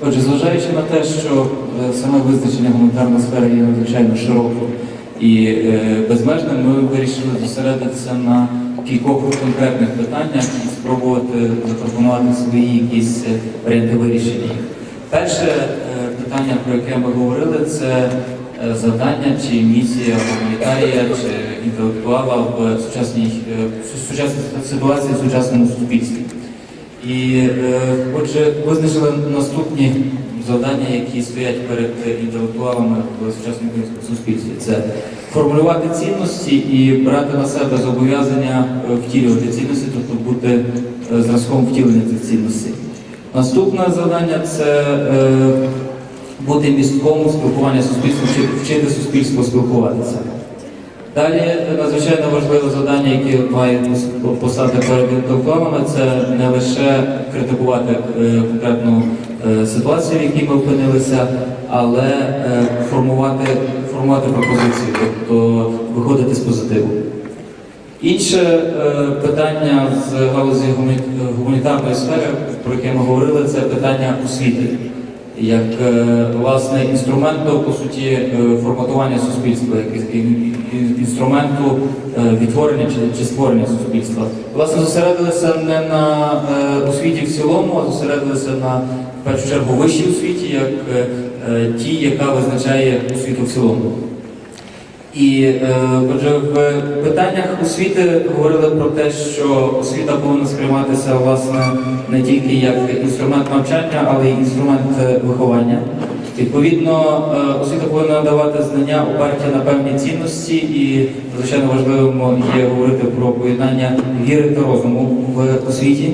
Отже, зважаючи на те, що е, саме визначення гуманітарної сфери є надзвичайно широким і е, безмежним, ми вирішили зосередитися на кількох конкретних питаннях і спробувати запропонувати свої якісь е, варіанти вирішення їх. Перше питання, про яке ми говорили, це завдання чи місія гуманітарія чи інтелектуала в сучасній, сучасній ситуації в сучасному суспільстві. І е, отже, визначили наступні завдання, які стоять перед інтелектуалами в сучасному суспільстві. Це формулювати цінності і брати на себе зобов'язання е, втілювати цінності, тобто бути е, зразком втілення цих цінностей. Наступне завдання це е, бути містком спілкування суспільством, вчити суспільство спілкуватися. Далі надзвичайно важливе завдання, яке має постати перед інтелектуалами, це не лише критикувати е, конкретну е, ситуацію, в якій ми опинилися, але е, формувати, формувати пропозиції, тобто виходити з позитиву. Інше питання з галузі гуманітарної сфери, про яке ми говорили, це питання освіти як е, власне інструменту по суті е, форматування суспільства, як інструменту е, відтворення чи, чи створення суспільства. Власне, зосередилися не на освіті в цілому, а зосередилися на в першу чергу вищій освіті, як ті, яка визначає освіту в цілому. І е, отже, в питаннях освіти говорили про те, що освіта повинна сприйматися власне не тільки як інструмент навчання, але й інструмент е, виховання. Відповідно, е, освіта повинна давати знання оперті на певні цінності, і звичайно важливим є говорити про поєднання віри та розуму в освіті.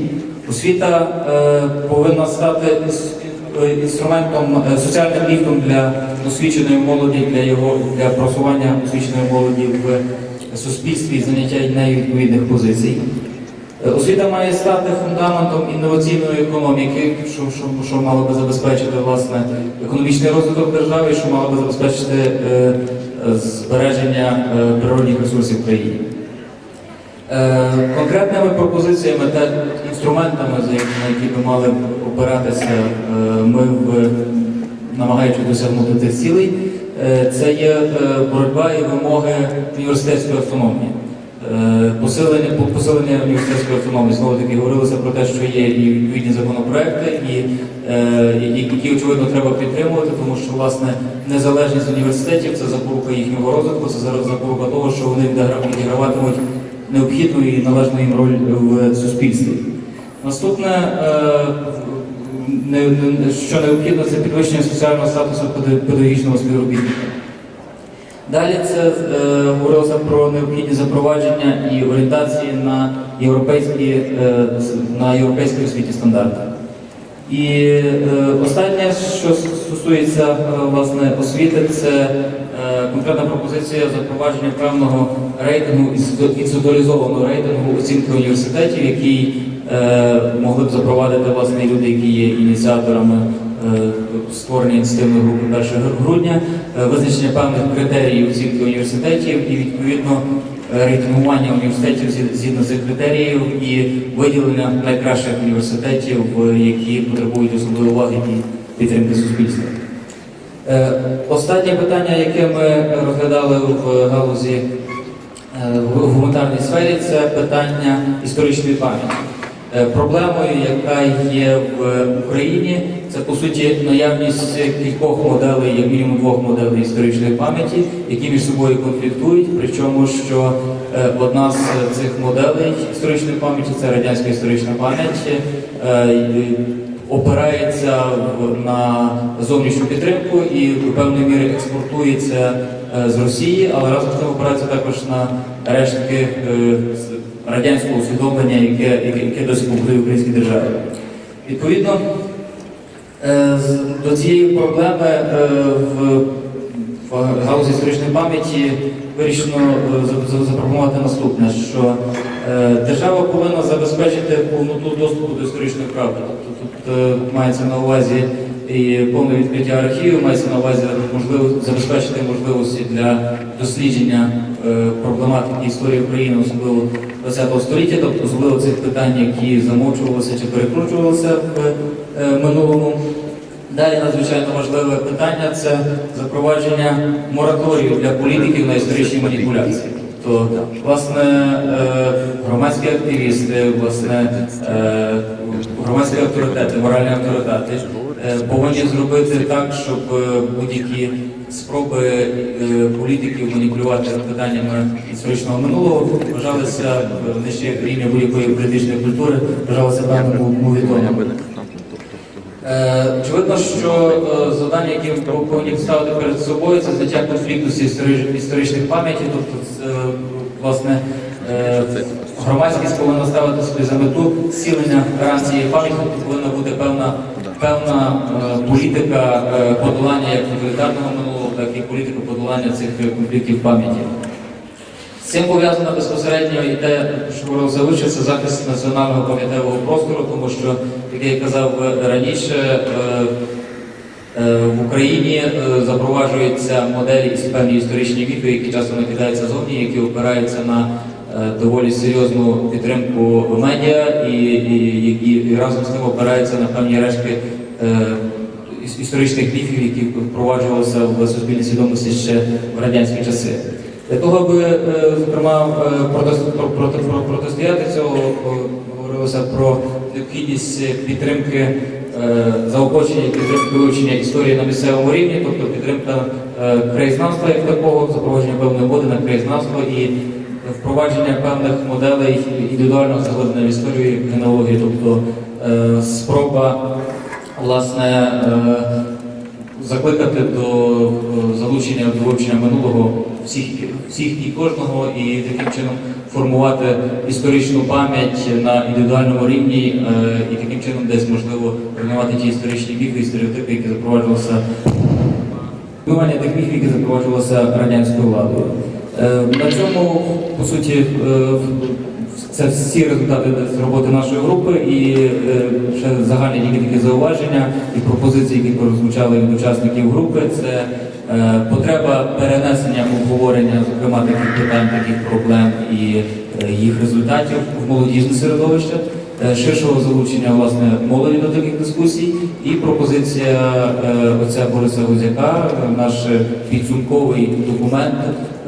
Освіта повинна стати інструментом, е, соціальним ліфтом для освіченої молоді, для його для просування освіченої молоді в суспільстві і заняття нею відповідних позицій. Е, Освіта має стати фундаментом інноваційної економіки, що, що, що мало би забезпечити власне економічний розвиток держави, що мало би забезпечити е, е, збереження е, природних ресурсів в країні. Е, Конкретними пропозиціями та інструментами, на які би мали б опиратися е, ми в намагаючись досягнути тих цілей, е, це є е, боротьба і вимоги університетської автономії. Посилення, посилення університетської автономії. Знову таки говорилося про те, що є і відповідні законопроекти, і, і- які очевидно треба підтримувати, тому що власне незалежність університетів це запорука їхнього розвитку, це зараз запорука того, що вони відіграватимуть необхідну і належну їм роль в суспільстві. Наступне, е, що необхідно, це підвищення соціального статусу педагогічного співробітника. Далі це е, говорилося про необхідність запровадження і орієнтації на європейські, е, на європейські освітні стандарти. І останнє, що стосується власне освіти, це конкретна пропозиція запровадження певного рейтингу інститу- інституалізованого рейтингу оцінки університетів, який могли б запровадити власне люди, які є ініціаторами е, створення ініціативної групи 1 грудня, е, визначення певних критеріїв оцінки університетів і відповідно е, рейтингування університетів згідно цих критеріїв і виділення найкращих університетів, е, які потребують особливої уваги і підтримки суспільства. Е, Останнє питання, яке ми розглядали в галузі е, в гуманітарній сфері, це питання історичної пам'яті. Е, Проблемою, яка є в Україні, це по суті наявність кількох моделей, як мінімум двох моделей історичної пам'яті, які між собою конфліктують. Причому що е, одна з цих моделей історичної пам'яті це радянська історична пам'ять. е, Опирається на зовнішню підтримку і до певної міри експортується з Росії, але разом з тим опирається також на рештки радянського усвідомлення, яке, яке, яке досі побудує українській державі. Відповідно, е, до цієї проблеми е, в, галузі історичної пам'яті вирішено е, за- за- запропонувати наступне, що держава повинна забезпечити повноту доступу до історичної правди. Тобто тут мається на увазі і повне відкриття архівів, мається на увазі можливо забезпечити можливості для дослідження е, проблематики історії України, особливо ХХ століття, тобто особливо цих питань, які замовчувалися чи перекручувалися в е, минулому. Далі надзвичайно важливе питання це запровадження мораторію для політиків на історичні маніпуляції. То, власне, е, громадські активісти, власне, е, громадські авторитети, моральні авторитети е, повинні зробити так, щоб будь-які спроби політиків маніпулювати питаннями історичного минулого вважалися нижче рівня будь-якої політичної культури, вважалися певним мовітоном. Е, Очевидно, що е, завдання, які ми повинні ставити перед собою, це зняття конфлікту з історичних пам'яті. Тобто, е, власне, громадськість повинна ставити собі за мету зцілення гарантії пам'яті, тобто повинна бути певна, певна політика подолання як тоталітарного минулого, так і політика подолання цих конфліктів пам'яті. Цим пов'язано безпосередньо і те, що вище, це захист національного пам'ятаєвого простору, тому що, як я казав раніше, е, е, в Україні е, запроваджуються моделі і певні історичні міфи, які часто накидаються зовні, які опираються на доволі серйозну підтримку медіа і, і, разом з тим опираються на певні рештки е, історичних міфів, які впроваджувалися в суспільній свідомості ще в радянські часи. Для того, аби, е, зокрема, е, протис- про- проти- про- протистояти цього, е, говорилося про необхідність підтримки заохочення підтримки вивчення історії на місцевому рівні, тобто підтримка краєзнавства як такого, запровадження певної моди на краєзнавство і впровадження певних моделей індивідуального заглиблення в історію і генеалогії, тобто спроба власне. Закликати до е, залучення до вивчення минулого всіх, всіх і кожного, і таким чином формувати історичну пам'ять на індивідуальному рівні, е, і таким чином десь можливо руйнувати ті історичні міфи і стереотипи, які запроваджувалися руйнування тих міфів, які запроваджувалися радянською владою. Е, На цьому, по суті, е, це всі результати з роботи нашої групи і е, ще загальні тільки такі зауваження і пропозиції, які прозвучали від учасників групи. Це потреба перенесення обговорення, зокрема таких питань, таких проблем і їх результатів в молодіжне середовище, ширшого залучення власне молоді до таких дискусій, і пропозиція е, отця Бориса Гузяка, е, наш підсумковий документ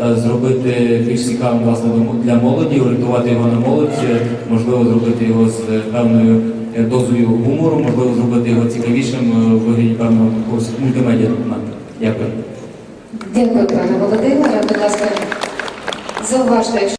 е, зробити більш цікавим власне для молоді, орієнтувати його на молодь, е, можливо, зробити його з певною е, дозою гумору, можливо, зробити його цікавішим е, у вигляді певного мультимедіа документа. Дякую. Дякую, пане Володимире. Будь ласка, зауважте,